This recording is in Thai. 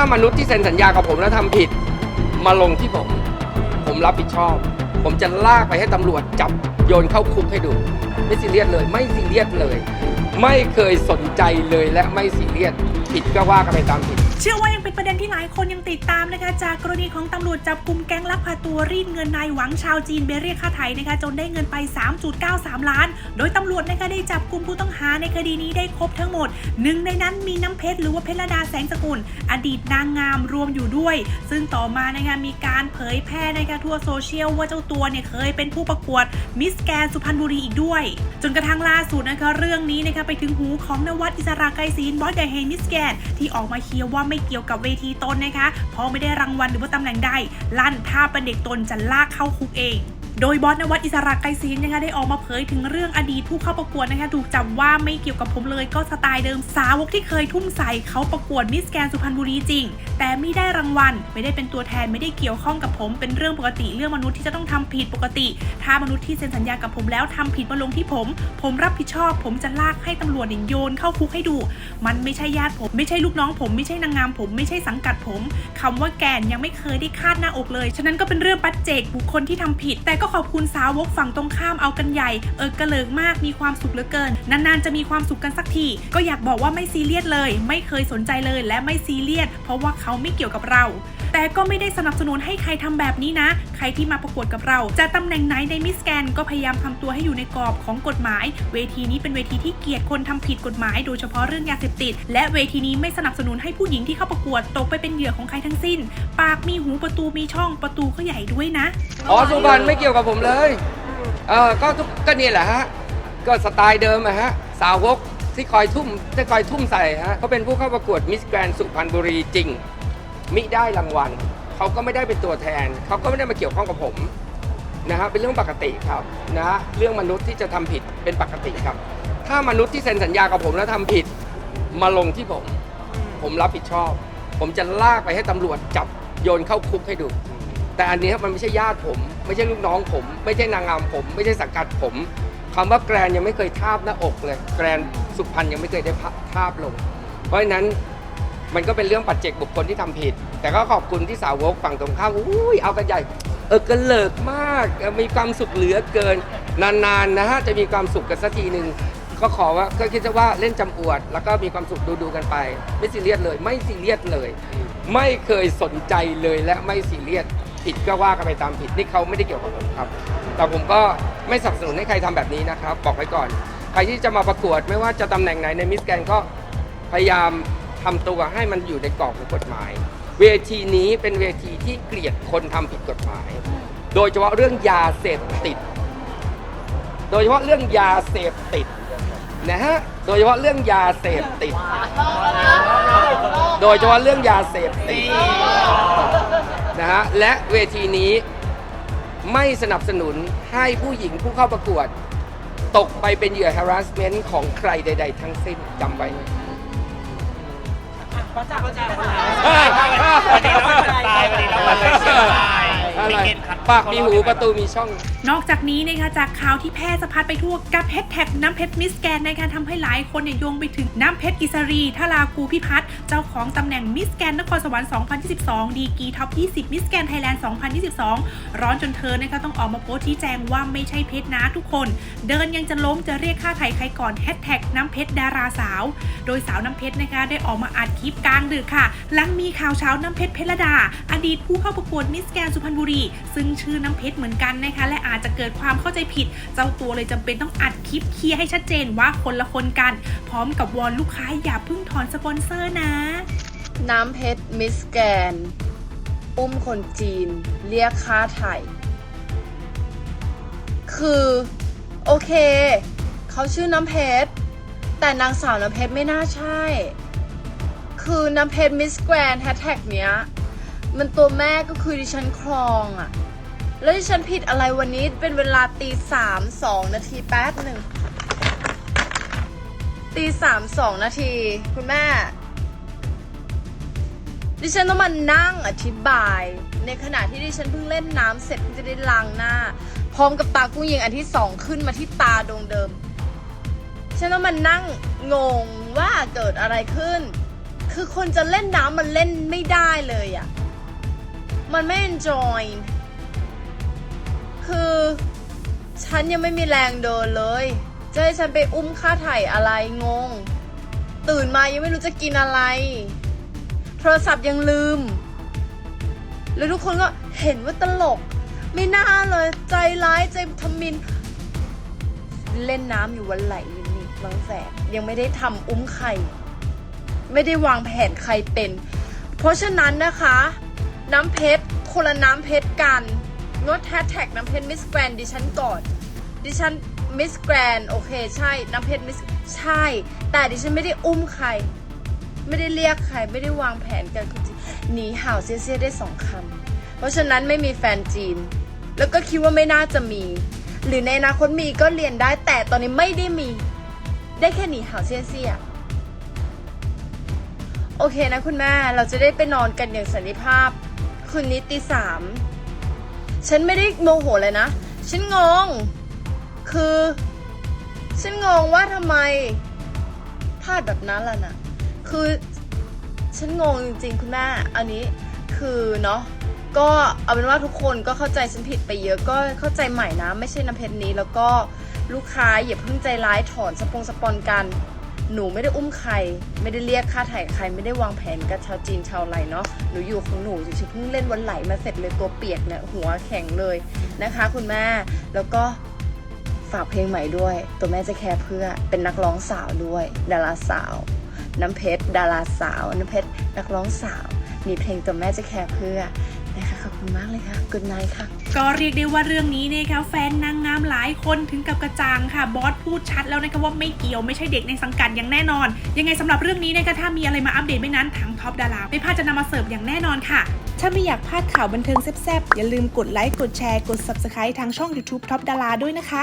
ามนุษย์ที่เซ็นสัญญากับผมแล้วทำผิด มาลงที่ผม ผมรับผิดชอบ ผมจะลากไปให้ตำรวจจับโยนเข้าคุกให้ดู ไม่ซีเรียสเลย ไม่ซีเรียสเลย ไม่เคยสนใจเลยและไม่ซีเรียสผิดก็ว่ากันไปตามผิด เชื่อว่ายังเป็นประเด็นที่หลายคนยังติดตามนะคะจากกรณีของตำรวจจับกลุ่มแก๊งลักพาตัวรีดเงินนายหวังชาวจีนไปเรียกค่าไถ่นะคะจนได้เงินไป 3.93 ล้าน โดยตำรวจนะคะได้จับกลุ่มผู้ต้องหาในคดีนี้ได้ครบทั้งหมดหนึ่งในนั้นมีน้ำเพชรหรือว่าเพชรดาแสงสกุล อดีตนางงามรวมอยู่ด้วย ซึ่งต่อมานะคะมีการเผยแพร่นะคะทั่วโซเชียลว่าเจ้าตัวเนี่ยเคยเป็นผู้ประกวดมิสแกนสุพรรณบุรีอีกด้วย จนกระทั่งล่าสุดนะคะเรื่องนี้นะคะไปถึงหูของนวัดอิสราไกรศีลบอสใหญ่แห่งมิสแกนที่ออกมาเคลียร์ว่าไม่เกี่ยวกับเวทีตนนะคะเพราะไม่ได้รางวัลหรือว่าตำแหน่งใดลั่นถ้าเป็นเด็กตนจะลากเข้าคุกเอง โดยบอสนวัดอิสระไกรศีลนะคะได้ออกมาเผยถึงเรื่องอดีตผู้เข้าประกวดนะคะถูกจับว่าไม่เกี่ยวกับผมเลยก็สไตล์เดิมสาวกที่เคยทุ่มใส่เขาประกวดมิสแกนสุพรรณบุรีจริง แต่ไม่ได้รางวัล ไม่ได้เป็นตัวแทนไม่ได้เกี่ยวข้องกับผมเป็นเรื่องปกติเรื่องมนุษย์ที่จะต้องทำผิดปกติ ถ้ามนุษย์ที่เซ็นสัญญากับผมแล้วทำผิดมาลงที่ผม ผมรับผิดชอบ ผมจะลากให้ตำรวจเนี่ยโยนเข้าคุกให้ดู มันไม่ใช่ญาติผม ไม่ใช่ลูกน้องผมไม่ใช่นางงามผมไม่ใช่สังกัดผมคำว่าแกนยังไม่เคยได้คาดหน้าอกเลย ฉะนั้นก็เป็นเรื่องปัจเจกบุคคลที่ทำผิด แต่ก็ขอบคุณสาวกฝั่งตรงข้ามเอากันใหญ่ เออกระเลิกมากมีความสุขเหลือเกิน นานๆจะมีความสุขกันสักที ก็อยากบอกว่าไม่ซีเรียสเลย ไม่เคยสนใจเลยและไม่ซีเรียสเพราะว่าเขาไม่เกี่ยวกับเรา แต่ก็ไม่ได้สนับสนุนให้ใครทำแบบนี้นะ ใครที่มาประกวดกับเรา จะตำแหน่งไหนในมิสแกนก็พยายามทำตัวให้อยู่ในกรอบของกฎหมาย เวทีนี้เป็นเวทีที่เกลียดคนทำผิดกฎหมาย โดยเฉพาะเรื่องยาเสพติด และเวทีนี้ไม่สนับสนุนให้ผู้หญิงที่เข้าประกวดตกไปเป็นเหยื่อของใครทั้งสิ้น ปากมีหูประตูมีช่องประตูก็ใหญ่ด้วยนะ อ๋อสุพรรณไม่เกี่ยวกับผมเลย เออก็ทุกก็นี่แหละฮะ ก็สไตล์เดิมอะฮะ สาวกที่คอยทุ่มที่คอยทุ่มใส่ฮะเขาเป็นผู้เข้าประกวดมิสแกรนสุพรรณบุรีจริง มิได้รางวัลเขาก็ไม่ได้เป็นตัวแทนเขาก็ไม่ได้มาเกี่ยวข้องกับผมนะฮะเป็นเรื่องปกติครับนะเรื่องมนุษย์ที่จะทำผิดเป็นปกติครับ ถ้ามนุษย์ที่เซ็นสัญญากับผมแล้วทำผิดมาลงที่ผม ผมรับผิดชอบ ผมจะลากไปให้ตำรวจจับโยนเข้าคุกให้ดู แต่อันนี้มันไม่ใช่ญาติผม ไม่ใช่ลูกน้องผม ไม่ใช่นางงามผม ไม่ใช่สังกัดผมคำว่าแกรนยังไม่เคยทาบหน้าอกเลย แกรนสุพรรณยังไม่เคยได้ทาบลง เพราะฉะนั้น มันก็เป็นเรื่องปัจเจกบุคคลที่ทำผิด แต่ก็ขอบคุณที่สาวกฝั่งตรงข้ามอุ้ยเอากันใหญ่เออกระเลิกมากมีความสุขเหลือเกิน นานๆนะฮะจะมีความสุขกันสักทีหนึ่งก็ขอว่าก็คิดว่าเล่นจำอวด แล้วก็มีความสุขดูๆกันไป ไม่ซีเรียสเลย ไม่ซีเรียสเลย ไม่เคยสนใจเลยและไม่ซีเรียสผิดก็ว่ากันไปตามผิดนี่เขาไม่ได้เกี่ยวกับผมครับ แต่ผมก็ไม่สนับสนุนให้ใครทำแบบนี้นะครับ บอกไว้ก่อน ใครที่จะมาประกวดไม่ว่าจะตำแหน่งไหนในมิสแกนก็พยายาม ทำตัวให้มันอยู่ในกรอบของกฎหมาย เวทีนี้เป็นเวทีที่เกลียดคนทำผิดกฎหมาย โดยเฉพาะเรื่องยาเสพติด โดยเฉพาะเรื่องยาเสพติดนะฮะ โดยเฉพาะเรื่องยาเสพติด โดยเฉพาะเรื่องยาเสพติดนะฮะ และเวทีนี้ไม่สนับสนุนให้ผู้หญิงผู้เข้าประกวด ตกไปเป็นเหยื่อ harassment ของใครใด ๆ ทั้งสิ้นจำไว้ วันนี้เรามาสไตล์วันนี้เรามาสไตล์อะไรมีเกณฑ์ขัด ปากมีหูประตูมีช่อง นอกจากนี้นะคะจากข่าวที่แพร่สะพัดไปทั่วกับแฮชแท็กน้ำเพชรมิสแกนในการทำให้หลายคนเนี่ยโยงไปถึงน้ำเพชรอิสรีทลากูพิพัฒน์เจ้าของตำแหน่งมิสแกนนครสวรรค์ 2022 ดีกีท็อป 20 มิสแกนไทยแลนด์ 2022 ร้อนจนเธอนะคะต้องออกมาโพสต์ชี้แจงว่าไม่ใช่เพชรนะทุกคน เดินยังจะล้มจะเรียกค่าไถ่ใครก่อนแฮชแท็กน้ำเพชรดาราสาว โดยสาวน้ำเพชรนะคะได้ออกมาอัดคลิปกลางดึกค่ะ หลังมีข่าวเช้าน้ำเพชรเพชรดา อดีตผู้เข้าประกวดมิสแกนสุพรรณบุรี ซึ่งชื่อน้ำเพชรเหมือนกันนะคะ และอาจจะเกิดความเข้าใจผิด เจ้าตัวเลยจำเป็นต้องอัดคลิปเคลียร์ให้ชัดเจนว่าคนละคนกัน พร้อมกับวอนลูกค้าอย่าเพิ่งถอนสปอนเซอร์นะ น้ำเพชรมิสแกนอุ้มคนจีน เรียกค่าไถ่คือ โอเค เขาชื่อน้ำเพชร แต่นางสาวน้ำเพชรไม่น่าใช่ คือน้ำเพชรมิสแกรนแฮชแท็กเนี้ย มันตัวแม่ก็คือดิฉันครองอะ แล้วดิฉันผิดอะไรวันนี้เป็นเวลาตีสามสองนาทีแป๊บหนึ่งตีสามสองนาที คุณแม่ ดิฉันต้องมานั่งอธิบาย ในขณะที่ดิฉันเพิ่งเล่นน้ำเสร็จเพิ่งจะได้ล้างหน้า พร้อมกับตากุ้งยิงอันที่สองขึ้นมาที่ตาดวงเดิม ฉันต้องมานั่งงงว่าเกิดอะไรขึ้น คือคนจะเล่นน้ำมันเล่นไม่ได้เลยอะ่ะ มันไม่ enjoy คือ ฉันยังไม่มีแรงเดินเลย จะให้ฉันไปอุ้มค่าถ่ายอะไรงง ตื่นมายังไม่รู้จะกินอะไร โทรศัพท์ยังลืม แล้วทุกคนก็เห็นว่าตลก ไม่น่าเลย ใจร้ายใจทมิน เล่นน้ำอยู่วันไหลยนี่บางแสนยังไม่ได้ทำอุ้มไข่ ไม่ได้วางแผนใครเป็น เพราะฉะนั้นนะคะ น้ำเพชรคนละน้ำเพชรกัน งดแฮชแท็กน้ำเพชรมิสแกรนดิฉันก่อน ดิฉันมิสแกรนโอเคใช่น้ำเพชรมิสใช่ แต่ดิฉันไม่ได้อุ้มใคร ไม่ได้เรียกใคร ไม่ได้วางแผนกันคือหนีห่าวเซี่ยๆได้สองคำเพราะฉะนั้นไม่มีแฟนจีน แล้วก็คิดว่าไม่น่าจะมี หรือในอนาคตมีก็เรียนได้แต่ตอนนี้ไม่ได้มี ได้แค่หนีห่าวเซี่ยๆโอเคนะคุณแม่ เราจะได้ไปนอนกันอย่างสันติภาพ คืนนี้ตีสาม ฉันไม่ได้โมโหเลยนะ ฉันงง คือ ฉันงงว่าทำไมพลาดแบบนั้นล่ะนะคือ ฉันงงจริงๆคุณแม่ อันนี้คือเนาะ ก็เอาเป็นว่าทุกคนก็เข้าใจฉันผิดไปเยอะ ก็เข้าใจใหม่นะ ไม่ใช่น้ำเพชรนี้ แล้วก็ลูกค้าอย่าเพิ่งใจร้ายถอนสปงสปอนกัน หนูไม่ได้อุ้มใคร ไม่ได้เรียกค่าถ่ายใคร ไม่ได้วางแผนกับชาวจีนชาวไรเนาะหนูอยู่ของหนูเฉยๆเพิ่งเล่นวันไหลมาเสร็จเลยตัวเปียกเนี่ยหัวแข็งเลยนะคะ คุณแม่แล้วก็ฝากเพลงใหม่ด้วย ตัวแม่จะแคร์เพื่อเป็นนักร้องสาวด้วย ดาราสาว น้ำเพชรดาราสาว น้ำเพชรนักร้องสาว มีเพลงตัวแม่จะแคร์เพื่อ นะคะขอบคุณมากเลยค่ะกุดไนค่ะ ก็เรียกได้ว่าเรื่องนี้นะคะแฟนนางงามหลายคนถึงกับกระจ่างค่ะบอสพูดชัดแล้วนะคะว่าไม่เกี่ยวไม่ใช่เด็กในสังกัดอย่างแน่นอน ยังไงสำหรับเรื่องนี้นะคะถ้ามีอะไรมาอัปเดตไม่นั้นทางท็อปดาราไม่พลาดจะนำมาเสิร์ฟอย่างแน่นอนค่ะ ถ้าไม่อยากพลาดข่าวบันเทิงแซ่บๆอย่าลืมกดไลค์กดแชร์กด subscribe ทางช่อง YouTube ท็อปดาราด้วยนะคะ